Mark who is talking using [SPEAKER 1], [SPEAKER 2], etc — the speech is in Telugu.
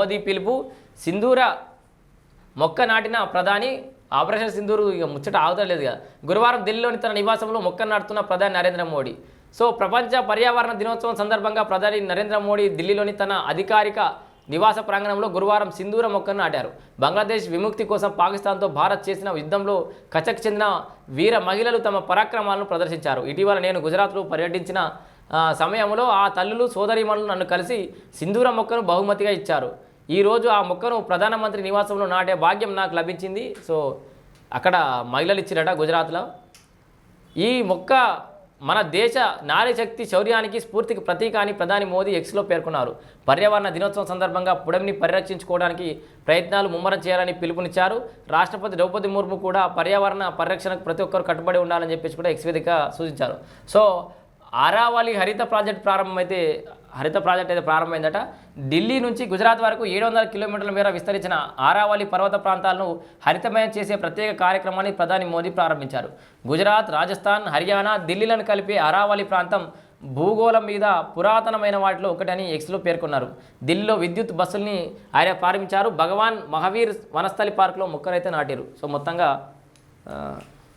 [SPEAKER 1] మోదీ పిలుపు సింధూర మొక్క నాటిన ప్రధాని ఆపరేషన్ సింధూరు ఇక ముచ్చట ఆగుతలేదు కదా గురువారం ఢిల్లీలోని తన నివాసంలో మొక్క నాటుతున్న ప్రధాని నరేంద్ర మోడీ. సో ప్రపంచ పర్యావరణ దినోత్సవం సందర్భంగా ప్రధాని నరేంద్ర మోడీ ఢిల్లీలోని తన అధికారిక నివాస ప్రాంగణంలో గురువారం సింధూర మొక్కను నాటారు. బంగ్లాదేశ్ విముక్తి కోసం పాకిస్తాన్తో భారత్ చేసిన యుద్ధంలో కచక్ చెందిన వీర మహిళలు తమ పరాక్రమాలను ప్రదర్శించారు. ఇటీవల నేను గుజరాత్లో పర్యటించిన సమయంలో ఆ తల్లులు సోదరీమణులు నన్ను కలిసి సింధూర మొక్కను బహుమతిగా ఇచ్చారు. ఈరోజు ఆ మొక్కను ప్రధానమంత్రి నివాసంలో నాటే భాగ్యం నాకు లభించింది. సో అక్కడ మహిళలు ఇచ్చిరట గుజరాత్లో. ఈ మొక్క మన దేశ నారీశక్తి శౌర్యానికి స్ఫూర్తికి ప్రతీక అని ప్రధాని మోదీ ఎక్స్లో పేర్కొన్నారు. పర్యావరణ దినోత్సవం సందర్భంగా పుడమిని పరిరక్షించుకోవడానికి ప్రయత్నాలు ముమ్మరం చేయాలని పిలుపునిచ్చారు. రాష్ట్రపతి ద్రౌపది ముర్ము కూడా పర్యావరణ పరిరక్షణకు ప్రతి ఒక్కరు కట్టుబడి ఉండాలని చెప్పేసి కూడా ఎక్స్ వేదిక సూచించారు. సో ఆరావళి హరిత ప్రాజెక్ట్ ప్రారంభమైతే హరిత ప్రాజెక్ట్ అయితే ప్రారంభమైందట. ఢిల్లీ నుంచి గుజరాత్ వరకు ఏడు వందల కిలోమీటర్ల మేర విస్తరించిన ఆరావళి పర్వత ప్రాంతాలను హరితమయం చేసే ప్రత్యేక కార్యక్రమాన్ని ప్రధాని మోదీ ప్రారంభించారు. గుజరాత్ రాజస్థాన్ హర్యానా ఢిల్లీలను కలిపే ఆరావళి ప్రాంతం భూగోళం మీద పురాతనమైన వాటిలో ఒకటని ఎక్స్లో పేర్కొన్నారు. ఢిల్లీలో విద్యుత్ బస్సుల్ని ఆయన ప్రారంభించారు. భగవాన్ మహావీర్ వనస్థలి పార్కులో మొక్కలైతే నాటారు. సో మొత్తంగా